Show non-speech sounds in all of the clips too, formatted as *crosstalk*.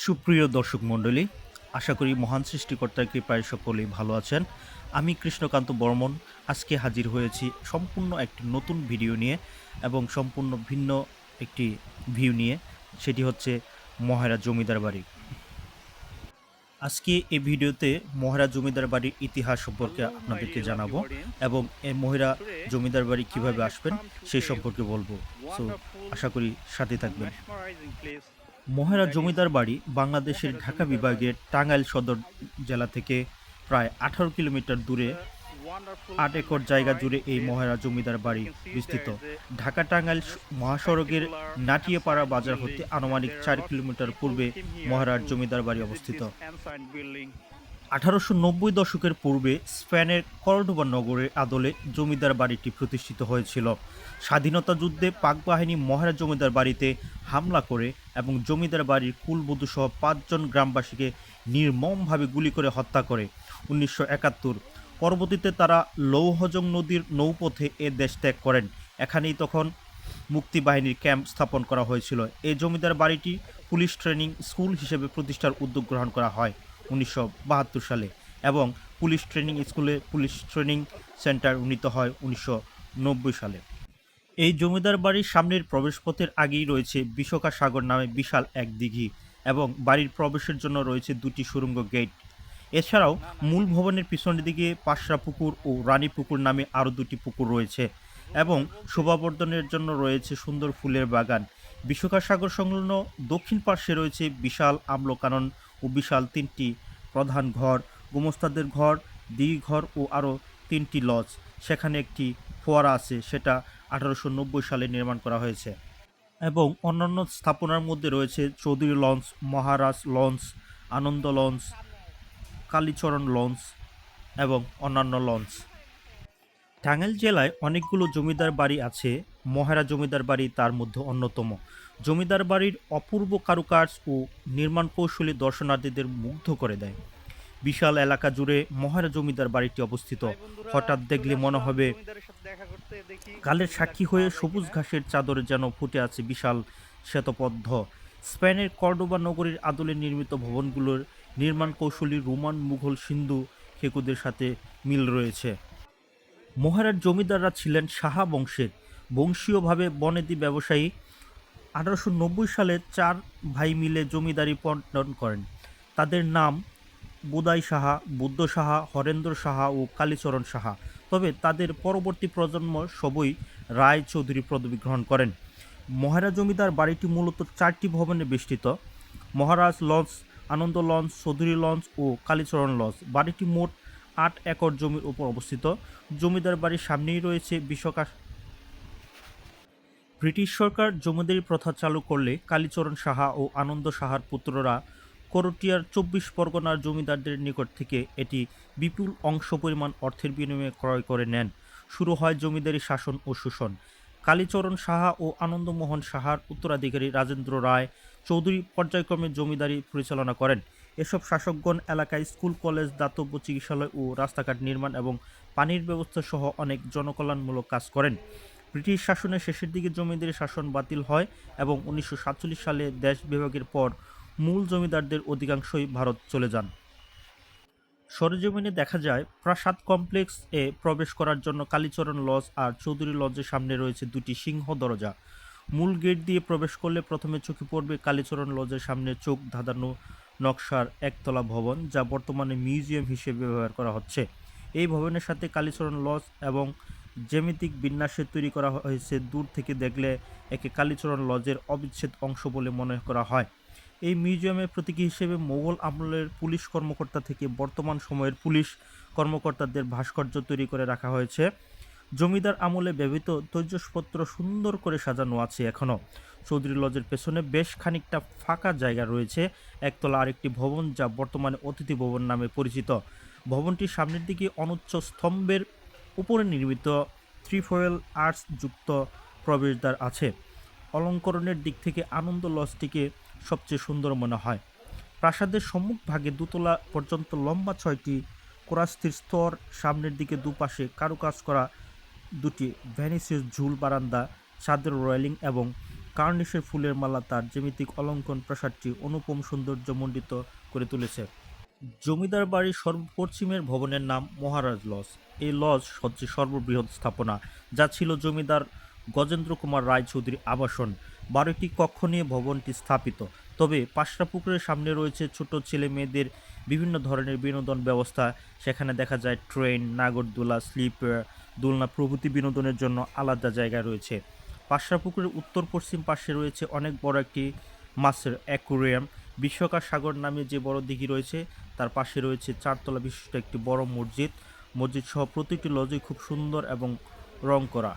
সুপ্রিয় দর্শক মণ্ডলী, আশা করি মহান সৃষ্টিকর্তার কৃপায় সকলেই ভালো আছেন। আমি কৃষ্ণকান্ত বর্মন, আজকে হাজির হয়েছি সম্পূর্ণ একটি নতুন ভিডিও নিয়ে এবং সম্পূর্ণ ভিন্ন একটি ভিউ নিয়ে, সেটি হচ্ছে মহারা জমিদার বাড়ি। আজকে এই ভিডিওতে মহারা জমিদার বাড়ির ইতিহাস সম্পর্কে আপনাদেরকে জানাব এবং এই মহিলা জমিদার বাড়ি কীভাবে আসবেন সেই সম্পর্কে বলব। সো আশা করি সাথে থাকবেন। মহেরা জমিদার বাড়ি বাংলাদেশের ঢাকা বিভাগের টাঙ্গাইল সদর জেলা থেকে প্রায় আঠারো কিলোমিটার দূরে আট একর জায়গা জুড়ে এই মহেরা জমিদার বাড়ি বিস্তৃত। ঢাকা টাঙ্গাইল মহাসড়কের নাটিয়াপাড়া বাজার হতে আনুমানিক চার কিলোমিটার পূর্বে মহারার জমিদার বাড়ি অবস্থিত। আঠারোশো নব্বই দশকের পূর্বে স্পেনের কর্ডোবা নগরের আদলে জমিদার বাড়িটি প্রতিষ্ঠিত হয়েছিল। স্বাধীনতা যুদ্ধে পাক বাহিনী মহারা জমিদার বাড়িতে হামলা করে এবং জমিদার বাড়ির কুলবধূ সহ পাঁচজন গ্রামবাসীকে নির্মমভাবে গুলি করে হত্যা করে উনিশশো একাত্তর। পরবর্তীতে তারা লৌহজং নদীর নৌপথে এ দেশ ত্যাগ করেন। এখানেই তখন মুক্তিবাহিনীর ক্যাম্প স্থাপন করা হয়েছিল। এই জমিদার বাড়িটি পুলিশ ট্রেনিং স্কুল হিসেবে প্রতিষ্ঠার উদ্যোগ গ্রহণ করা হয়। উনিশশো বাহাত্তর সালে এবং পুলিশ ট্রেনিং স্কুলে পুলিশ ট্রেনিং সেন্টার উন্নীত হয় উনিশশো নব্বই সালে। এই জমিদার বাড়ির সামনের প্রবেশপথের আগেই রয়েছে বিশকা সাগর নামে বিশাল এক দিঘি এবং বাড়ির প্রবেশের জন্য রয়েছে দুটি সুড়ঙ্গ গেট। এছাড়াও মূল ভবনের পিছনের দিকে পাশরা পুকুর ও রানী পুকুর নামে আরও দুটি পুকুর রয়েছে এবং শোভাবর্ধনের জন্য রয়েছে সুন্দর ফুলের বাগান। বিশ্বকা সাগর সংলগ্ন দক্ষিণ পার্শ্বে রয়েছে বিশাল আমলকানন ও বিশাল তিনটি প্রধান ঘর, গোমস্তাদের ঘর দিঘর ও আরও তিনটি লজ। সেখানে একটি ফোয়ারা আছে, সেটা আঠারোশো নব্বই সালে নির্মাণ করা হয়েছে। এবং অন্যান্য স্থাপনার মধ্যে রয়েছে Chowdhury launch, Maharaj launch, Anand launch, Kalicharan launch এবং অন্যান্য লঞ্চ। টাঙ্গাইল জেলায় অনেকগুলো জমিদার বাড়ি আছে। মহারা জমিদার বাড়ি তার মধ্যে অন্যতম। জমিদার বাড়ির অপূর্ব কারুকাজ ও নির্মাণ কৌশলী দর্শনার্থীদের মুগ্ধ করে দেয়। বিশাল এলাকা জুড়ে মহারা জমিদার বাড়িটি অবস্থিত। হঠাৎ দেখলে মনে হবে কালের সাক্ষী হয়ে সবুজ ঘাসের চাদরে যেন ফুটে আছে বিশাল শ্বেতপদ্ধ স্পেনের কর্ডোবা নগরীর আদলে নির্মিত ভবনগুলোর নির্মাণ কৌশলী রোমান মুঘল সিন্ধু খেকুদের সাথে মিল রয়েছে। মহারার জমিদাররা ছিলেন সাহা বংশের। বংশীয়ভাবে বনেদি ব্যবসায়ী আঠারোশো নব্বই সালে চার ভাই মিলে জমিদারি পণ্টন করেন। তাদের নাম বুদাই সাহা, বুদ্ধ সাহা, হরেন্দ্র সাহা ও কালীচরণ সাহা। তবে তাদের পরবর্তী প্রজন্ম সবই রায় চৌধুরী পদবি গ্রহণ করেন। মহারা জমিদার বাড়িটি মূলত চারটি ভবনে বেষ্টিত। Maharaj launch, Anand launch, Chowdhury launch ও কালীচরণ লঞ্চ। বাড়িটি মোট আট একর জমির উপর অবস্থিত। জমিদার বাড়ির সামনেই রয়েছে বিশ্বকাশ ব্রিটিশ সরকার জমিদারি প্রথা চালু করলে কালীচরণ সাহা ও আনন্দ সাহার পুত্ররা করটিয়ার চব্বিশ পরগনার জমিদারদের নিকট থেকে এটি বিপুল অংশ পরিমাণ অর্থের বিনিময়ে ক্রয় করে নেন। শুরু হয় জমিদারি শাসন ও শোষণ। কালীচরণ সাহা ও আনন্দমোহন সাহার উত্তরাধিকারী রাজেন্দ্র রায় চৌধুরী পর্যায়ক্রমে জমিদারি পরিচালনা করেন। এসব শাসকগণ এলাকায় স্কুল, কলেজ, দাতব্য চিকিৎসালয় ও রাস্তাঘাট নির্মাণ এবং পানির ব্যবস্থা সহ অনেক জনকল্যাণমূলক কাজ করেন। ব্রিটিশ শাসনের শেষের দিকে জমিদারি শাসন বাতিল হয় এবং উনিশশো সাতচল্লিশ সালে দেশ বিভাগের পর মূল জমিদারদের অধিকাংশই ভারত চলে যান। সরেজমিনে দেখা যায়, প্রাসাদ কমপ্লেক্স এ প্রবেশ করার জন্য কালীচরণ লজ আর চৌধুরী লজের সামনে রয়েছে দুটি সিংহ দরজা। মূল গেট দিয়ে প্রবেশ করলে প্রথমে চোখে পড়বে কালীচরণ লজের সামনে চোখ ধাঁধানো নকশার একতলা ভবন, যা বর্তমানে মিউজিয়াম হিসেবে ব্যবহার করা হচ্ছে। এই ভবনের সাথে কালীচরণ লজ এবং জ্যামিতিক বিন্যাসে তৈরি করা হয়েছে। দূর থেকে দেখলে একে কালীচরণ লজের অবিচ্ছেদ অংশ বলে মনে করা হয়। এই মিউজিয়ামের প্রতীকী হিসেবে মোগল আমলের পুলিশ কর্মকর্তা থেকে বর্তমান সময়ের পুলিশ কর্মকর্তাদের ভাস্কর্য তৈরি করে রাখা হয়েছে। জমিদার আমলে ব্যবহৃত তৈজসপত্র সুন্দর করে সাজানো আছে এখনও চৌধুরী লজের পেছনে বেশ খানিকটা ফাঁকা জায়গা রয়েছে। একতলা আরেকটি ভবন যা বর্তমানে অতিথি ভবন নামে পরিচিত। ভবনটির সামনের দিকে অনুচ্চ স্তম্ভের উপরে নির্মিত ত্রিফয়েল আর্টস যুক্ত প্রবেশদ্বার আছে। অলঙ্করণের দিক থেকে আনন্দ লজটিকে সবচেয়ে সুন্দর মনে হয়। প্রাসাদের সম্মুখভাগে দুতলা পর্যন্ত লম্বা ছয়টি কোরাস্থির স্তর, সামনের দিকে দুপাশে কারুকাজ করা দুটি ভ্যানিসের ঝুল বারান্দা ছাদের রয়েলিং এবং কার্নিশের ফুলের মালা তার জ্যামিতিক অলঙ্কন প্রাসাদটি অনুপম সৌন্দর্য মণ্ডিত করে তুলেছে। জমিদার বাড়ির সর্বপশ্চিমের ভবনের নাম মহারাজ লজ। এই লজ হচ্ছে সর্ববৃহৎ স্থাপনা, যা ছিল জমিদার গজেন্দ্র কুমার রায়চৌধুরী আবাসন। বারোটি কক্ষ নিয়ে ভবনটি স্থাপিত। তবে পাশরা পুকুরের সামনে রয়েছে ছোট ছেলে মেয়েদের বিভিন্ন ধরনের বিনোদন ব্যবস্থা। সেখানে দেখা যায় ট্রেন, নাগরদোলা, স্লিপার, দোলনা প্রভৃতি বিনোদনের জন্য আলাদা জায়গা রয়েছে। পাশরা পুকুরের উত্তর পশ্চিম পাশে রয়েছে অনেক বড় একটি মাছের অ্যাকুরিয়াম। বিশ্বকার সাগর নামে যে বড় দিঘি রয়েছে, তার পাশে রয়েছে চারতলা বিশিষ্ট একটি বড় মসজিদ। মসজিদ সহ প্রতিটি লজই খুব সুন্দর এবং রং করা।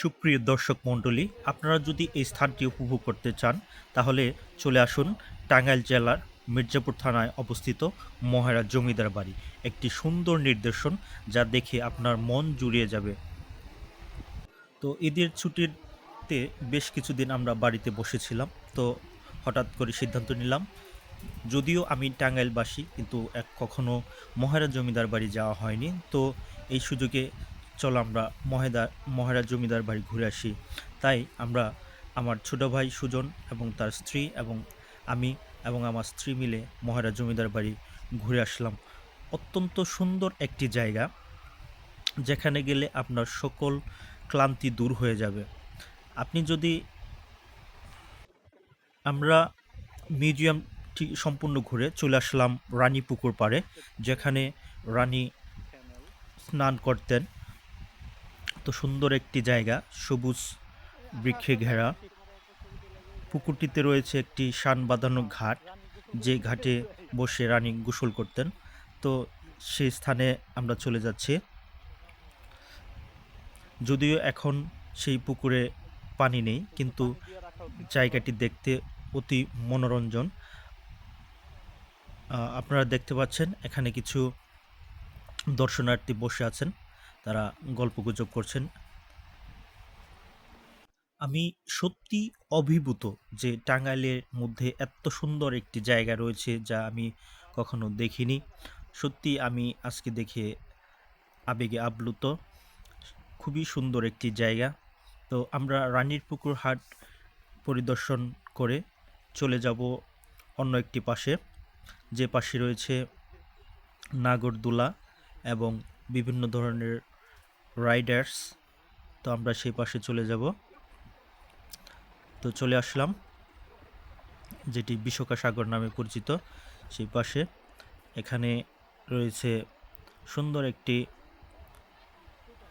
সুপ্রিয় দর্শক মণ্ডলী, আপনারা যদি এই স্থানটি উপভোগ করতে চান, তাহলে চলে আসুন টাঙ্গাইল জেলার মির্জাপুর থানায় অবস্থিত মহারাজ জমিদার বাড়ি। একটি সুন্দর নির্দেশন যা দেখে আপনার মন জুড়িয়ে যাবে। তো ঈদের ছুটিতে বেশ কিছুদিন আমরা বাড়িতে বসেছিলাম। তো হঠাৎ করে সিদ্ধান্ত নিলাম, যদিও আমি টাঙ্গাইলবাসী, কিন্তু এক কখনো মহারাজ জমিদার বাড়ি যাওয়া হয়নি। তো এই সুযোগে চলো আমরা মহেদা মহারাজ জমিদার বাড়ি ঘুরে আসি। তাই আমরা আমার ছোট ভাই সুজন এবং তার স্ত্রী এবং আমি এবং আমার স্ত্রী মিলে মহারাজ জমিদার বাড়ি ঘুরে আসলাম। অত্যন্ত সুন্দর একটি জায়গা, যেখানে গেলে আপনার সকল ক্লান্তি দূর হয়ে যাবে। আপনি যদি আমরা মিউজিয়ামটি সম্পূর্ণ ঘুরে চলে আসলাম রানী পুকুর পাড়ে, যেখানে রানী স্নান করতেন। তো সুন্দর একটি জায়গা, সবুজ বৃক্ষে ঘেরা। পুকুরটিতে রয়েছে একটি শান বাঁধানো ঘাট, যে ঘাটে বসে রানী গোসল করতেন। তো সেই স্থানে আমরা চলে যাচ্ছি। যদিও এখন সেই পুকুরে পানি নেই, কিন্তু জায়গাটি দেখতে অতি মনোরঞ্জন। আপনারা দেখতে পাচ্ছেন, এখানে কিছু দর্শনার্থী বসে আছেন। তারা গল্পগুজব করছেন। আমি সত্যি অভিভূত যে টাঙ্গাইলের মধ্যে এত সুন্দর একটি জায়গা রয়েছে যা আমি কখনো দেখিনি। সত্যি আমি আজকে দেখে আবেগে আপ্লুত। খুবই সুন্দর একটি জায়গা। তো আমরা রানীর পুকুর হাট পরিদর্শন করে চলে যাব অন্য একটি পাশে। যে পাশে রয়েছে নাগরদোলা এবং বিভিন্ন ধরনের রাইডার্স। তো আমরা সেই পাশে চলে যাব। তো চলে আসলাম, যেটি বিশ্বকা সাগর নামে পরিচিত। সেই পাশে এখানে রয়েছে সুন্দর একটি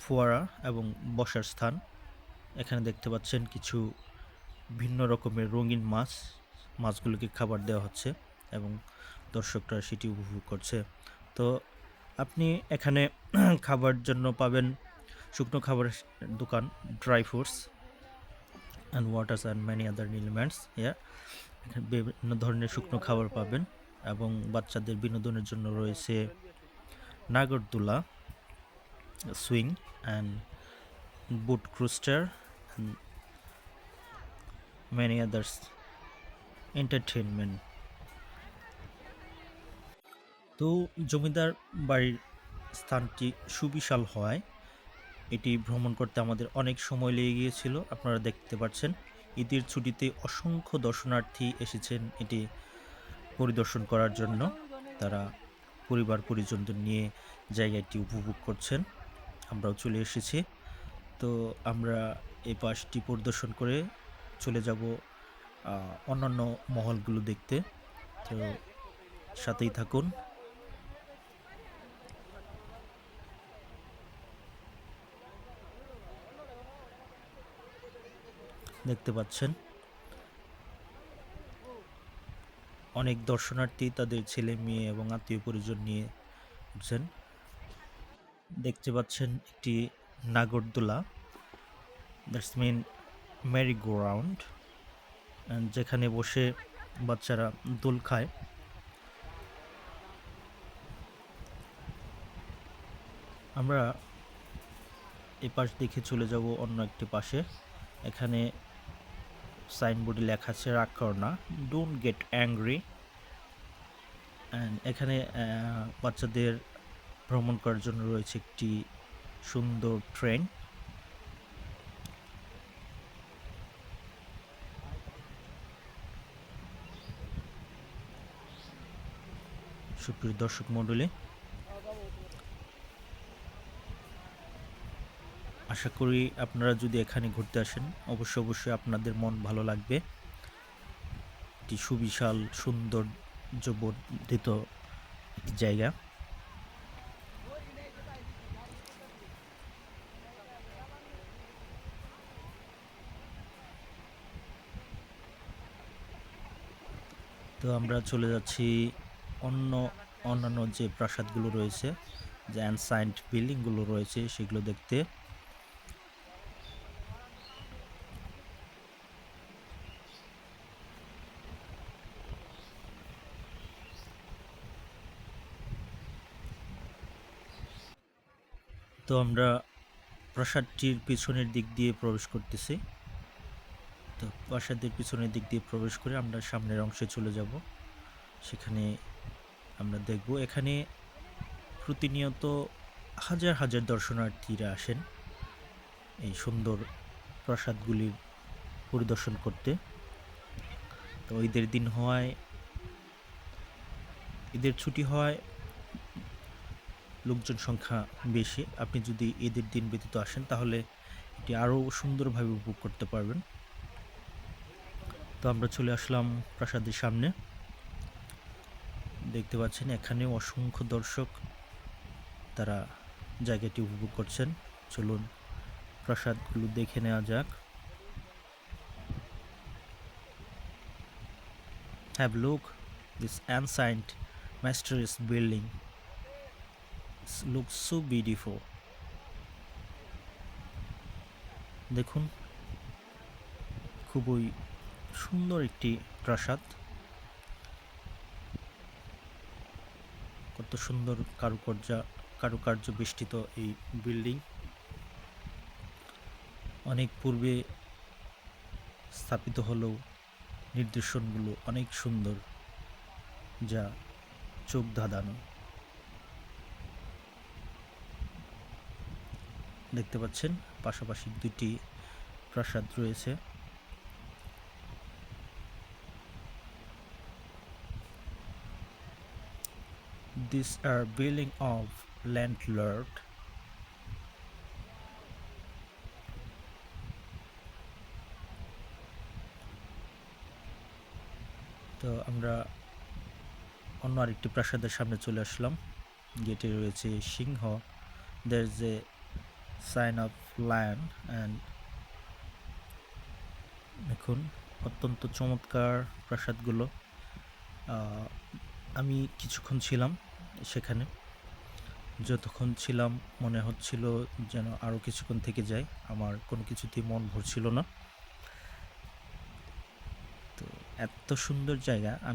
ফোয়ারা এবং বসার স্থান। এখানে দেখতে পাচ্ছেন কিছু ভিন্ন রকমের রঙিন মাছ। মাছগুলোকে খাবার দেওয়া হচ্ছে এবং দর্শকরা সেটি উপভোগ করছে। তো আপনি এখানে *clears throat* খাবার জন্য পাবেন শুকনো খাবারের দোকান dry fruits and waters and many other elements ইয়ার এখানে বিভিন্ন ধরনের শুকনো খাবার পাবেন এবং বাচ্চাদের বিনোদনের জন্য রয়েছে নাগরদোলা সুইং অ্যান্ড বুট ক্রুস্টার ম্যানি others entertainment তো জমিদার বাড়ির স্থানটি সুবিশাল হওয়ায় এটি ভ্রমণ করতে আমাদের অনেক সময় লেগে গিয়েছিল, আপনারা দেখতে পাচ্ছেন। ঈদের ছুটিতে অসংখ্য দর্শনার্থী এসেছেন এটি পরিদর্শন করার জন্য। তারা পরিবার পরিজনদের নিয়ে জায়গাটি উপভোগ করছেন। আমরাও চলে এসেছি। তো আমরা এই পাশটি পরিদর্শন করে চলে যাব অন্যান্য মহলগুলো দেখতে। তো সাথেই থাকুন। দেখতে পাচ্ছেন। অনেক দর্শনার্থী তাদের ছেলে, মেয়ে এবং আত্মীয় পরিজন নিয়ে উঠছেন। দেখতে পাচ্ছেন একটি নাগরদোলা। That's mean merry go round যেখানে বসে বাচ্চারা দোল খায়। আমরা এই পাশ দেখে চলে যাব অন্য একটি পাশে। এখানে সাইনবোর্ডে লেখা আছে, রাগ করো না ডোন্ট গেট অ্যাংরি এখানে বাচ্চাদের ভ্রমণ করার জন্য রয়েছে একটি সুন্দর ট্রেন সুপ্রিয় দর্শক মণ্ডলী, আশা করি আপনারা যদি এখানে ঘুরতে আসেন অবশ্যই অবশ্যই আপনাদের মন ভালো লাগবে। একটি সুবিশাল সৌন্দর্য বর্ধিত একটি জায়গা। তো আমরা চলে যাচ্ছি অন্য অন্যান্য যে প্রাসাদগুলো রয়েছে, যে অ্যানসাইন্ট বিল্ডিংগুলো রয়েছে, সেগুলো দেখতে তো আমরা প্রাসাদটির পিছনের দিক দিয়ে প্রবেশ করতেছি। তো প্রাসাদের পিছনের দিক দিয়ে প্রবেশ করে আমরা সামনের অংশে চলে যাব। সেখানে আমরা দেখব। এখানে প্রতিনিয়ত হাজার হাজার দর্শনার্থীরা আসেন এই সুন্দর প্রাসাদগুলির পরিদর্শন করতে। তো ঈদের দিন হওয়ায়, ঈদের ছুটি হওয়ায় লোকজন সংখ্যা বেশি। আপনি যদি ঈদের দিন ব্যতীত আসেন, তাহলে এটি আরও সুন্দরভাবে উপভোগ করতে পারবেন। তো আমরা চলে আসলাম প্রাসাদের সামনে। দেখতে পাচ্ছেন, এখানে অসংখ্য দর্শক তারা জায়গাটি উপভোগ করছেন। চলুন প্রাসাদগুলো দেখে নেওয়া যাক। Have look this ancient mysterious building. Looks so beautiful. দেখুন, খুবই সুন্দর একটি প্রাসাদ। কত সুন্দর কারুকার্য কারুকার্য বেষ্টিত এই বিল্ডিং অনেক পূর্বে স্থাপিত হলেও নির্দেশনগুলো অনেক সুন্দর, যা চোখ ধাঁধানো। দেখতে পাচ্ছেন, পাশাপাশি দুটি প্রাসাদ রয়েছে। These are building of landlord. তো আমরা অন্য আরেকটি প্রাসাদের সামনে চলে আসলাম। গেটে রয়েছে সিংহ। দের যে সাইন অফ লায়ন অ্যান্ড দেখুন, অত্যন্ত চমৎকার প্রাসাদগুলো। আমি কিছুক্ষণ ছিলাম। সেখানে। যতক্ষণ ছিলাম, মনে হচ্ছিল যেন আরও কিছুক্ষণ থেকে যাই আমার কোনো কিছুতেই মন ভরছিল না। তো এত সুন্দর জায়গা।